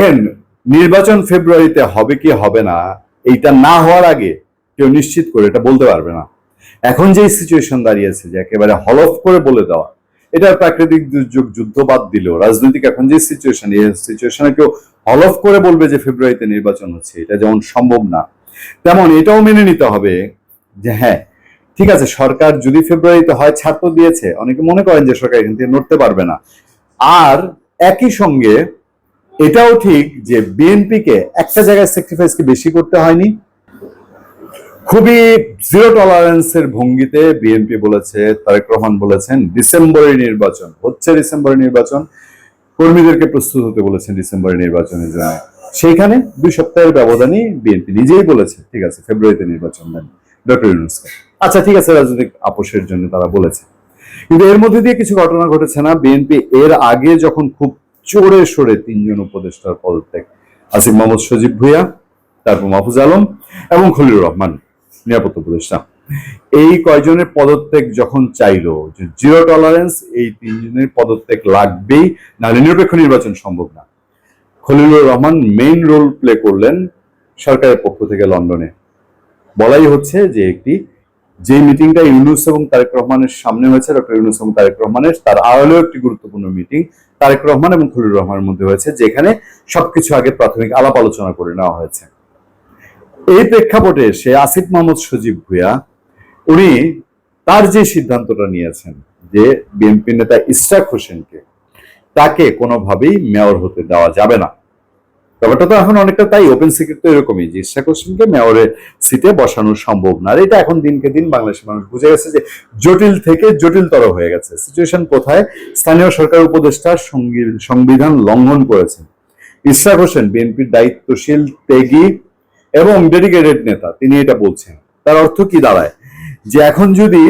দেখেন, নির্বাচন ফেব্রুয়ারিতে হবে কি হবে না, এইটা না হওয়ার আগে কেউ নিশ্চিত করে এটা বলতে পারবে না। এখন যে সিচুয়েশন দাঁড়িয়েছে যে একেবারে হলফ করে বলে দেওয়া, এটা প্রাকৃতিক দুর্যোগ, যুদ্ধ বাদ দিলেও, রাজনৈতিক এখন যে সিচুয়েশন এই সিচুয়েশনে কেউ হলফ করে বলবে যে ফেব্রুয়ারিতে নির্বাচন হচ্ছে, এটা যেমন সম্ভব না, তেমন এটাও মেনে নিতে হবে যে হ্যাঁ ঠিক আছে, সরকার যদি ফেব্রুয়ারিতে হয় ছাত্র দিয়েছে, অনেকে মনে করেন যে সরকার এখান থেকে নড়তে পারবে না। আর একই সঙ্গে এটাও ঠিক যে বিএনপিকে একটা জায়গায় স্যাক্রিফাইস কি বেশি করতে হয়নি? খুবই জিরো টলারেন্সের ভঙ্গিতে বিএনপি বলেছে, তারেক রহমান বলেছেন, ডিসেম্বরের নির্বাচন, হচ্ছে ডিসেম্বরের নির্বাচন, কর্মীদেরকে প্রস্তুত হতে বলেছেন ডিসেম্বরের নির্বাচনের জন্য। সেইখানে দুই সপ্তাহের ব্যবধানই বিএনপি নিজেই বলেছে, ঠিক আছে, ফেব্রুয়ারিতে নির্বাচন দেন ডক্টর ইউনুসকে। আচ্ছা ঠিক আছে, রাজনৈতিক আপোষের জন্য তারা বলেছে। কিন্তু এর মধ্যে দিয়ে কিছু ঘটনা ঘটেছে না, বিএনপি এর আগে যখন খুব চোরে সরে তিনজন উপদেষ্টার পদত্যাগ। আসিফ মোহাম্মদ সজীব ভুইয়া, তারপর মাহফুজ আলম এবং খলিলুর রহমান, নিরাপত্তা উপদেষ্টা। এই কয়জনের পদত্যাগ যখন চাইলো যে জিরো টলারেন্স এই তিনজনের পদত্যাগ লাগবেই, নাহলে নিরপেক্ষ নির্বাচন সম্ভব না। Khalilur Rahman main role play করলেন সরকারের পক্ষ থেকে লন্ডনে। বলাই হচ্ছে যে একটি, যে মিটিংটা ইউনুস এবং তারেক রহমানের সামনে হয়েছে, ডক্টর ইউনুস এবং তারেক রহমানের, তার আড়ালেও একটি গুরুত্বপূর্ণ মিটিং তারেক রহমান এবং খলিল রহমানের মধ্যে হয়েছে, যেখানে সবকিছু আগে প্রাথমিক আলাপ আলোচনা করে নেওয়া হয়েছে। এই প্রেক্ষাপটে সে আসিফ মোহাম্মদ সজীব ভুয়া উনি তার যে সিদ্ধান্তটা নিয়েছেন যে বিএনপি নেতা ইশরাক হোসেনকে তাকে কোনোভাবেই মেয়র হতে দেওয়া যাবে না। ব্যাপারটা তো এখন অনেকটা তাই ওপেন সিক্রেট তো এরকমই, যে ইশরাক হোসেনকে মেয়রের সিটে বসানো সম্ভব না। আর এটা এখন দিনকে দিন বাংলাদেশের মানুষ বুঝে গেছে যে জটিল থেকে জটিলতর হয়ে গেছে। সিচুয়েশন কোথায়? স্থানীয় সরকার উপদেষ্টা সংবিধান লঙ্ঘন করেছেন ইশরাক হোসেন, বিএনপির দায়িত্বশীল, ত্যাগী এবং ডেডিকেটেড নেতা, তিনি এটা বলছেন। তার অর্থ কি দাঁড়ায়? যে এখন যদি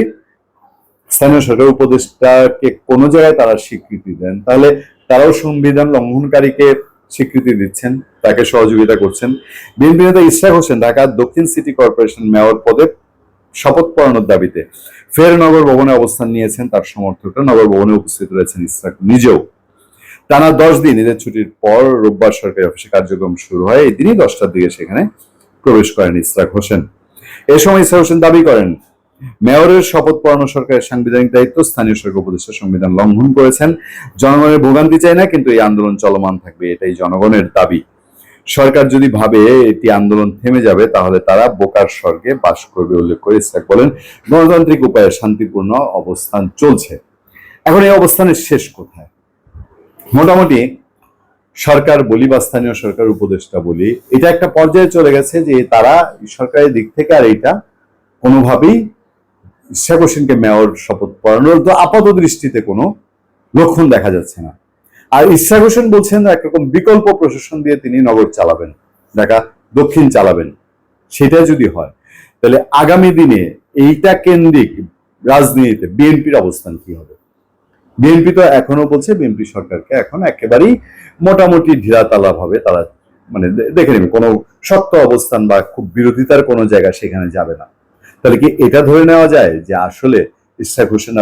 স্থানীয় সরকার উপদেষ্টাকে কোনো জায়গায় তারা স্বীকৃতি দেন, তাহলে তারাও সংবিধান লঙ্ঘনকারীকে স্বীকৃতি দিচ্ছেন, তাকে সহযোগিতা করছেন। বিএনপি নেতা ইশরাক হোসেন ঢাকা দক্ষিণ সিটি কর্পোরেশন মেয়র পদে শপথ পড়ানোর দাবিতে ফের নগর ভবনে অবস্থান নিয়েছেন তার সমর্থকরা। নগর ভবনে উপস্থিত রয়েছেন ইশরাক নিজেও। টানা দশ দিন ঈদের ছুটির পর রোববার সরকারি অফিসে কার্যক্রম শুরু হয়। এই দিনই দশটার দিকে সেখানে প্রবেশ করেন ইসরাক হোসেন। এ সময় ইসরাক হোসেন দাবি করেন মেয়রের শপথ পড়ানো সরকারের সাংবিধানিক দায়িত্ব স্থানীয় সরকার উপদেষ্টা সংবিধান লঙ্ঘন করেছেন। জনগণের ভোগান্তি চায় না, কিন্তু এই আন্দোলন চলমান থাকবে, এটাই জনগণের দাবি। সরকার যদি ভাবে এটি আন্দোলন থেমে যাবে, তাহলে তারা বোকার স্বর্গে বাস করবে উল্লেখ করে ইসরাক বলেন, গণতান্ত্রিক উপায়ে শান্তিপূর্ণ অবস্থান চলছে। এখন এই অবস্থানের শেষ কোথায়? মোটামুটি সরকার বলি বা স্থানীয় সরকার উপদেষ্টা বলি, এটা একটা পর্যায়ে চলে গেছে যে তারা সরকারের দিক থেকে আর এটা কোনোভাবেই ইশাক হোসেনকে মেয়র শপথ পড়ানোর তো আপাত দৃষ্টিতে কোনো লক্ষণ দেখা যাচ্ছে না। আর ইশাক হোসেন বলছেন একরকম বিকল্প প্রশাসন দিয়ে তিনি নগর চালাবেন, ঢাকা দক্ষিণ চালাবেন সেটা যদি হয়, তাহলে আগামী দিনে এইটা কেন্দ্রিক রাজনীতিতে বিএনপির অবস্থান কি হবে? বিএনপি তো এখনও বলছে বিএনপি সরকারকে এখন একেবারেই মোটামুটি ঢিলাতালা ভাবে তারা মানে দেখে নেবে, কোনো শক্ত অবস্থান বা খুব বিরোধিতার কোনো জায়গা সেখানে যাবে না। তাহলে কি এটা ধরে নেওয়া যায় যে আসলে ইসাক হোসেন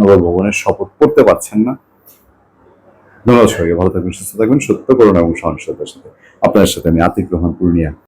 নগর ভবনের শপথ করতে পারছেন না? ধন্যবাদ সবাইকে, ভালো থাকবেন, সুস্থ থাকবেন, সত্য করুন এবং সহনশীলতার সাথে। আপনার সাথে আমি আতিক রহমান, পূর্ণিয়া।